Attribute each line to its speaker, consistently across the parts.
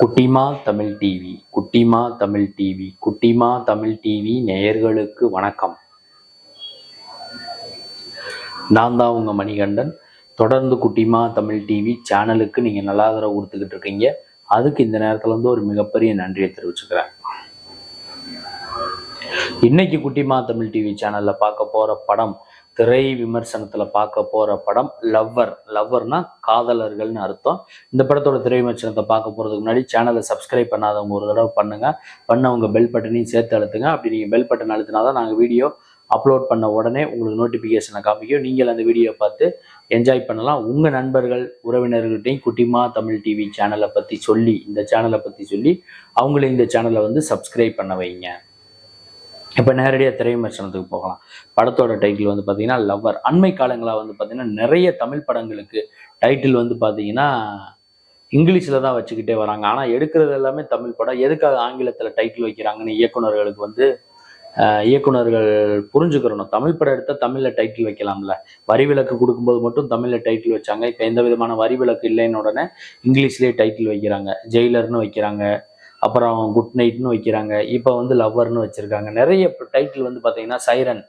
Speaker 1: குட்டிமா தமிழ் டிவி குட்டிமா தமிழ் டிவி குட்டிமா தமிழ் டிவி நேயர்களுக்கு வணக்கம். நான் தான் உங்க மணிகண்டன். தொடர்ந்து குட்டிமா தமிழ் டிவி சேனலுக்கு நீங்க நல்ல ஆதரவு கொடுத்துக்கிட்டு இருக்கீங்க. அதுக்கு இந்த நேரத்துல வந்து ஒரு மிகப்பெரிய நன்றியை தெரிவிச்சுக்கிறேன். இன்னைக்கு குட்டிமா தமிழ் டிவி சேனல்ல பார்க்க போற படம் திரை விமர்சனத்தில் பார்க்க போகிற படம் லவ்வர் லவ்வர்னா காதலர்கள்னு அர்த்தம். இந்த படத்தோட திரை விமர்சனத்தை பார்க்க போகிறதுக்கு முன்னாடி சேனலை சப்ஸ்கிரைப் பண்ணாதவங்க ஒரு தடவை பண்ணுங்கள் பண்ணவங்க பெல் பட்டனையும் சேர்த்து அழுத்துங்க. அப்படி நீங்கள் பெல் பட்டன் அழுத்தினா தான் நாங்கள் வீடியோ அப்லோட் பண்ண உடனே உங்களுக்கு நோட்டிஃபிகேஷனை காமிக்கும். நீங்கள் அந்த வீடியோ பார்த்து என்ஜாய் பண்ணலாம். உங்கள் நண்பர்கள் உறவினர்கள்ட்டையும் குட்டிமா தமிழ் டிவி சேனலை பற்றி சொல்லி இந்த சேனலை பற்றி சொல்லி அவங்களே இந்த சேனலை வந்து சப்ஸ்கிரைப் பண்ண வைங்க. இப்போ நேரடியாக திரைவிமர்சனத்துக்கு போகலாம். படத்தோட டைட்டில் வந்து பார்த்தீங்கன்னா லவ்வர் அண்மை காலங்களாக வந்து பார்த்தீங்கன்னா நிறைய தமிழ் படங்களுக்கு டைட்டில் வந்து பார்த்தீங்கன்னா இங்கிலீஷில் தான் வச்சுக்கிட்டே வராங்க. ஆனால் எடுக்கிறது எல்லாமே தமிழ் படம். எதுக்காக ஆங்கிலத்தில் டைட்டில் வைக்கிறாங்கன்னு இயக்குனர்களுக்கு வந்து இயக்குநர்கள் இயக்குனர்கள் புரிஞ்சுக்கிறணும் தமிழ் படம் எடுத்தால் தமிழில் டைட்டில் வைக்கலாம்ல. வரி விலக்கு கொடுக்கும்போது மட்டும் தமிழில் டைட்டில் வச்சாங்க. இப்போ எந்த விதமான வரி விலக்கு இல்லைன்னு உடனே இங்கிலீஷ்லேயே டைட்டில் வைக்கிறாங்க. ஜெயிலர்னு வைக்கிறாங்க. அப்புறம் குட் நைட்னு வைக்கிறாங்க. இப்போ வந்து லவ்வர்னு வச்சுருக்காங்க. நிறைய டைட்டில் வந்து பார்த்தீங்கன்னா சைரன்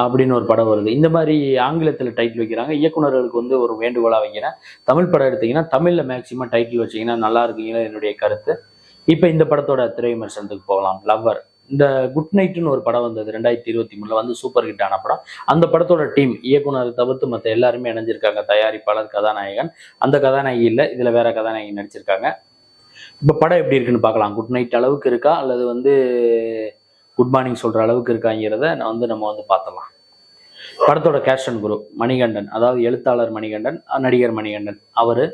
Speaker 1: அப்படின்னு ஒரு படம் வருது. இந்த மாதிரி ஆங்கிலத்தில் டைட்டில் வைக்கிறாங்க. இயக்குனர்களுக்கு வந்து ஒரு வேண்டுகோளாக வைக்கிறேன். தமிழ் படம் எடுத்தீங்கன்னா தமிழில் மேக்சிமம் டைட்டில் வச்சீங்கன்னா நல்லா இருக்குங்களா என்னுடைய கருத்து. இப்போ இந்த படத்தோட திரை விமர்சனத்துக்கு போகலாம். லவ்வர் இந்த குட் நைட்னு ஒரு படம் வந்தது ரெண்டாயிரத்தி இருபத்தி மூணுல வந்து சூப்பர் ஹிட் ஆன படம். அந்த படத்தோட டீம் இயக்குனர் தவிர்த்து மற்ற எல்லாருமே இணைஞ்சிருக்காங்க. தயாரிப்பாளர் கதாநாயகன். அந்த கதாநாயகி இல்லை இதில் வேற கதாநாயகி நடிச்சிருக்காங்க. இப்போ படம் எப்படி இருக்குன்னு பார்க்கலாம். குட் நைட் அளவுக்கு இருக்கா? அல்லது வந்து குட் மார்னிங் சொல்கிற அளவுக்கு இருக்காங்கிறத நான் வந்து நம்ம வந்து பார்த்தலாம் படத்தோட கேஷன் குரு மணிகண்டன். அதாவது எழுத்தாளர் மணிகண்டன் நடிகர் மணிகண்டன். அவர்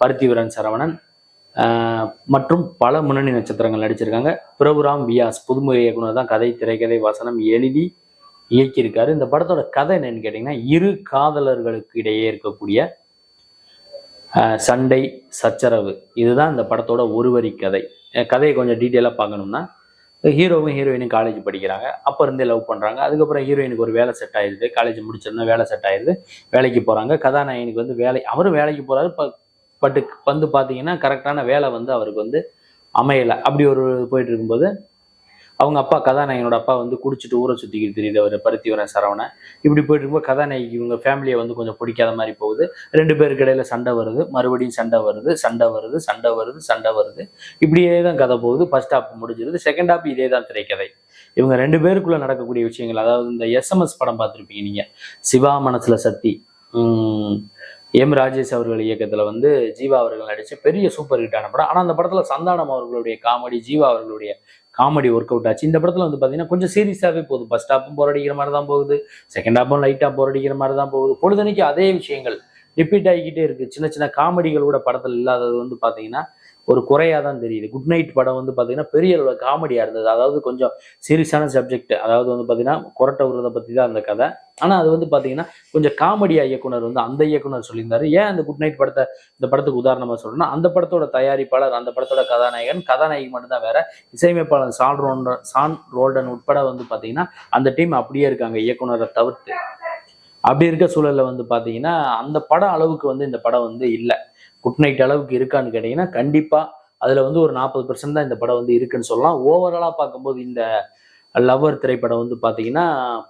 Speaker 1: பருத்திவீரன் சரவணன். மற்றும் பல முன்னணி நட்சத்திரங்கள் நடிச்சிருக்காங்க. பிரபுராம் வியாஸ் புதுமுறை இயக்குனர் தான் கதை திரைக்கதை வசனம் எழுதி இயக்கியிருக்காரு. இந்த படத்தோட கதை என்னன்னு கேட்டிங்கன்னா இரு காதலர்களுக்கு இடையே இருக்கக்கூடிய சண்டை சச்சரவு. இதுதான் இந்த படத்தோட ஒரு வரி கதை. கதையை கொஞ்சம் டீட்டெயிலாக பார்க்கணும்னா ஹீரோவும் ஹீரோயினும் காலேஜ் படிக்கிறாங்க. அப்போ இருந்தே லவ் பண்ணுறாங்க அதுக்கப்புறம் ஹீரோயினுக்கு ஒரு வேலை செட் ஆயிடுது காலேஜ் முடிச்சிருந்தா வேலை செட் ஆயிடுது வேலைக்கு போகிறாங்க கதாநாயகனுக்கு வந்து வேலை அவரும் வேலைக்கு போகிறாரு பட்டு வந்து பார்த்தீங்கன்னா கரெக்டான வேலை வந்து அவருக்கு வந்து அமையலை. அப்படி ஒரு போயிட்டு இருக்கும்போது அவங்க அப்பா கதாநாயகனோட அப்பா வந்து குடிச்சிட்டு ஊரை சுற்றிக்கிட்டு தெரியுது. பருத்திவரன் சரவணன். இப்படி போயிட்டு இருக்கும்போது கதாநாயகி இவங்க ஃபேமிலியை வந்து கொஞ்சம் பிடிக்காத மாதிரி போகுது. ரெண்டு பேருக்கு இடையில சண்டை வருது. மறுபடியும் சண்டை வருது. சண்டை வருது. சண்டை வருது. சண்டை வருது. இப்படியே தான் கதை போகுது. ஃபர்ஸ்ட் ஹாப் முடிஞ்சிருது. செகண்ட் ஹாப் இதே தான் திரைக்கதை. இவங்க ரெண்டு பேருக்குள்ள நடக்கக்கூடிய விஷயங்கள் அதாவது இந்த எஸ்எம்எஸ் படம் பார்த்துருப்பீங்க நீங்க. சிவா மனசுல சக்தி. உம், எம் ராஜேஷ் அவர்கள் இயக்கத்துல வந்து ஜீவா அவர்கள் நடிச்ச பெரிய சூப்பர் ஹிட்டான படம். ஆனா அந்த படத்துல சந்தானம் அவர்களுடைய காமெடி ஜீவா அவர்களுடைய காமெடி ஒர்க் அவுட் ஆச்சு. இந்த படத்துல வந்து பாத்தீங்கன்னா கொஞ்சம் சீரியஸாவே போகுது. பஸ் ஹாப்பும் போர் அடிக்கிற மாதிரி தான் போகுது செகண்ட் ஹாப்பும் லைட்டா போரடிக்கிற மாதிரி தான் போகுது. பொழுதனைக்கு அதே விஷயங்கள் ரிப்பீட் ஆகிக்கிட்டே இருக்கு. சின்ன சின்ன காமெடிகள் கூட படத்தில் இல்லாதது வந்து பாத்தீங்கன்னா ஒரு குறையாக தான் தெரியுது. குட் நைட் படம் வந்து பார்த்தீங்கன்னா பெரிய காமெடியாக இருந்தது. அதாவது கொஞ்சம் சீரியஸான சப்ஜெக்ட் அதாவது வந்து பார்த்தீங்கன்னா கொரட்டை விரதை பற்றி தான் அந்த கதை. ஆனால் அது வந்து பார்த்தீங்கன்னா கொஞ்சம் காமெடியாக இயக்குனர் வந்து அந்த இயக்குனர் சொல்லியிருந்தாரு. ஏன் அந்த குட் நைட் படத்தை இந்த படத்துக்கு உதாரணமாக சொல்கிறேன்னா அந்த படத்தோட தயாரிப்பாளர் அந்த படத்தோட கதாநாயகன் கதாநாயகி மட்டும்தான் வேற இசையமைப்பாளர் சான் ரோன் சான் ரோல்டன் உட்பட வந்து பார்த்தீங்கன்னா அந்த டீம் அப்படியே இருக்காங்க இயக்குனரை தவிர்த்து. அப்படி இருக்க சூழலில் வந்து பார்த்தீங்கன்னா அந்த படம் அளவுக்கு வந்து இந்த படம் வந்து இல்லை. குட் நைட் அளவுக்கு இருக்கான்னு கேட்டீங்கன்னா கண்டிப்பா அதுல வந்து ஒரு நாற்பது பெர்சன்ட் தான் இந்த படம் வந்து இருக்குன்னு சொல்லலாம். ஓவராலா பார்க்கும்போது இந்த லவ்வர் திரைப்படம் வந்து பாத்தீங்கன்னா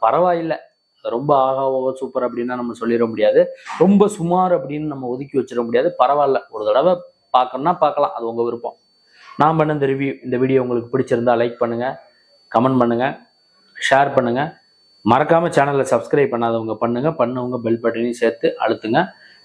Speaker 1: பரவாயில்லை. ரொம்ப ஆகா ஓவா சூப்பர் அப்படின்னா நம்ம சொல்லிட முடியாது. ரொம்ப சுமார் அப்படின்னு நம்ம ஒதுக்கி வச்சிட முடியாது. பரவாயில்ல. ஒரு தடவை பார்க்கணும்னா பார்க்கலாம் அது உங்க விருப்பம். நான் பண்ண இந்த ரிவ்யூ இந்த வீடியோ உங்களுக்கு பிடிச்சிருந்தா லைக் பண்ணுங்க கமெண்ட் பண்ணுங்க ஷேர் பண்ணுங்க. மறக்காம சேனலை சப்ஸ்கிரைப் பண்ணாதவங்க பண்ணுங்க. பண்ணவங்க பெல் பட்டனையும் சேர்த்து அழுத்துங்க.